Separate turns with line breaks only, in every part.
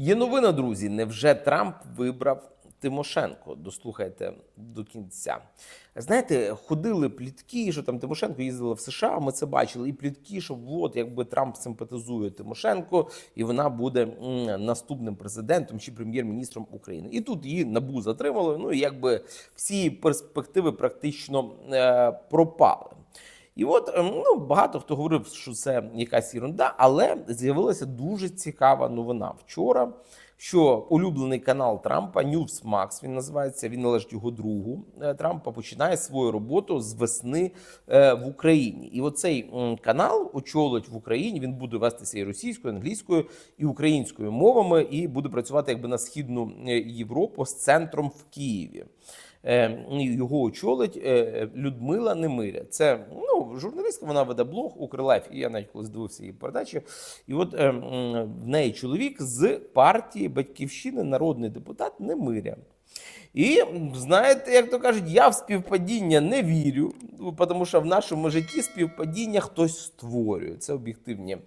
Є новина, друзі. Невже Трамп вибрав Тимошенко? Дослухайте до кінця. Знаєте, ходили плітки, що там Тимошенко їздила в США. Ми це бачили, і плітки, що от якби Трамп симпатизує Тимошенко, і вона буде наступним президентом чи прем'єр-міністром України. І тут її набу затримали. Ну і якби всі перспективи практично е, пропали. І от ем, ну, багато хто говорив, що це якась ерунда, але з'явилася дуже цікава новина вчора. Що улюблений канал Трампа Newsmax, він називається, він належить його другу е, Трампа, починає свою роботу з весни е, в Україні. І оцей канал очолить в Україні. Він буде вестися і російською, і англійською, і українською мовами, і буде працювати якби на східну е, Європу з центром в Києві. Е, Його очолить е, Людмила Немиря. Це ну, журналістка, вона веде блог Укрлайф. І я навіть колись дивився її передачі. І от е, в неї чоловік з партії Батьківщини, народний депутат Немиря. І знаєте, як то кажуть, я в співпадіння не вірю, тому що в нашому житті співпадіння хтось створює. Це об'єктивні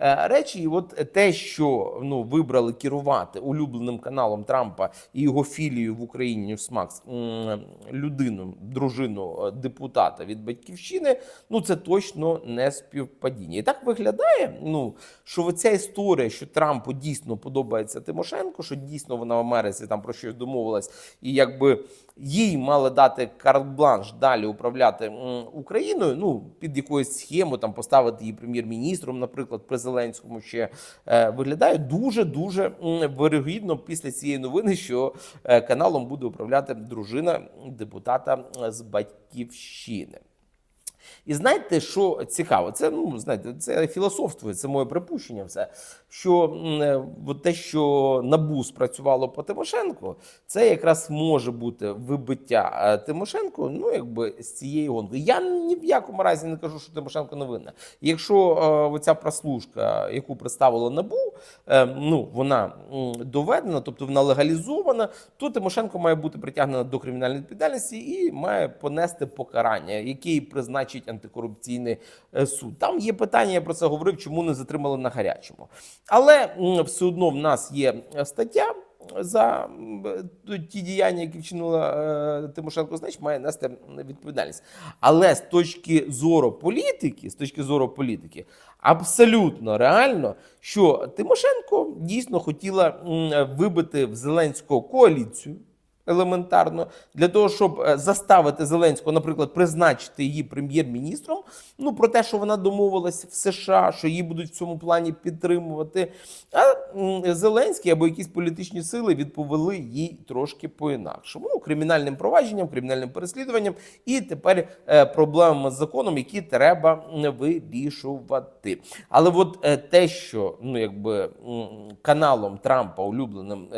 речі. І от те, що ну, вибрали керувати улюбленим каналом Трампа і його філією в Україні Newsmax, м, людину, дружину е, депутата від батьківщини, ну це точно не співпадіння. І так виглядає, ну що оця історія, що Трампу дійсно подобається Тимошенко, що дійсно вона в Америці там про щось домовилась, і якби їй мали дати карт-бланш далі управляти Україною. Ну під якоюсь схему там поставити її прем'єр-міністром, наприклад, при Зеленському ще е, виглядає дуже дуже вирогідно після цієї новини, що е, каналом буде управляти дружина депутата з батьківщини. І знаєте, що цікаво? Це ну знаєте, це філософство, це моє припущення. Все що е, от те, що набу спрацювало по Тимошенко, це якраз може бути вибиття е, Тимошенко. Ну якби з цієї гонки. Я ні в якому разі не кажу, що Тимошенко не винна. Якщо е, оця прослушка, яку представило набу, ну вона доведена, тобто вона легалізована, то Тимошенко має бути притягнена до кримінальної відповідальності і має понести покарання, який призначить антикорупційний е, суд. Там є питання, я про це говорив, чому не затримали на гарячому. Але все одно в нас є е, стаття. За е, ті діяння, які вчинила Тимошенко, значить має нести відповідальність. Але з точки зору політики, з точки зору політики, абсолютно реально, що Тимошенко дійсно хотіла вибити в Зеленського коаліцію елементарно для того, щоб е, заставити Зеленського, наприклад, призначити її прем'єр-міністром. Ну про те, що вона домовилась в США, що її будуть в цьому плані підтримувати. А Зеленський або якісь політичні сили відповіли їй трошки по-інакшому. Ну, кримінальним провадженням, кримінальним переслідуванням, і тепер е, проблемами з законом, які треба вирішувати. Але от е, те, що ну якби каналом Трампа улюбленим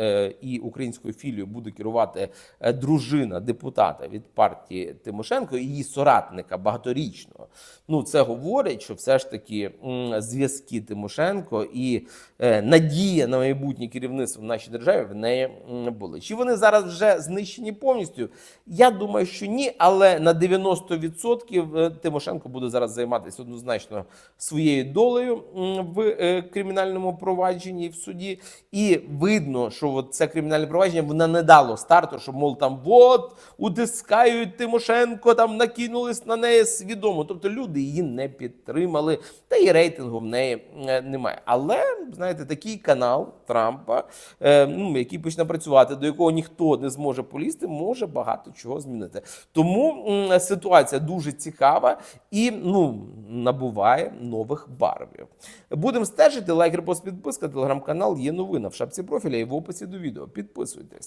і українською філією буде керувати дружина депутата від партії Тимошенко і її соратника багаторічного. Ну це говорить, що все ж таки зв'язки Тимошенко і е, надія на майбутнє керівництво в нашій державі в неї були. Чи вони зараз вже знищені повністю? Я думаю, що ні, але на 90% е, Тимошенко буде зараз займатися однозначно своєю долею в е, кримінальному провадженні в суді. І видно, що це кримінальне провадження воно не дало старту, щоб мов там от утискають Тимошенко, там накинулись на неї свідомо. Тобто люди її не підтримали, та і рейтингу в неї е, немає. Але знаєте, такий канал Трампа, е, ну який почне працювати, до якого ніхто не зможе полізти, може багато чого змінити. Тому ситуація дуже цікава і ну набуває нових барвів. Будемо стежити. Лайк, репост, підписка, телеграм-канал є новина в шапці профіля і в описі до відео. Підписуйтесь.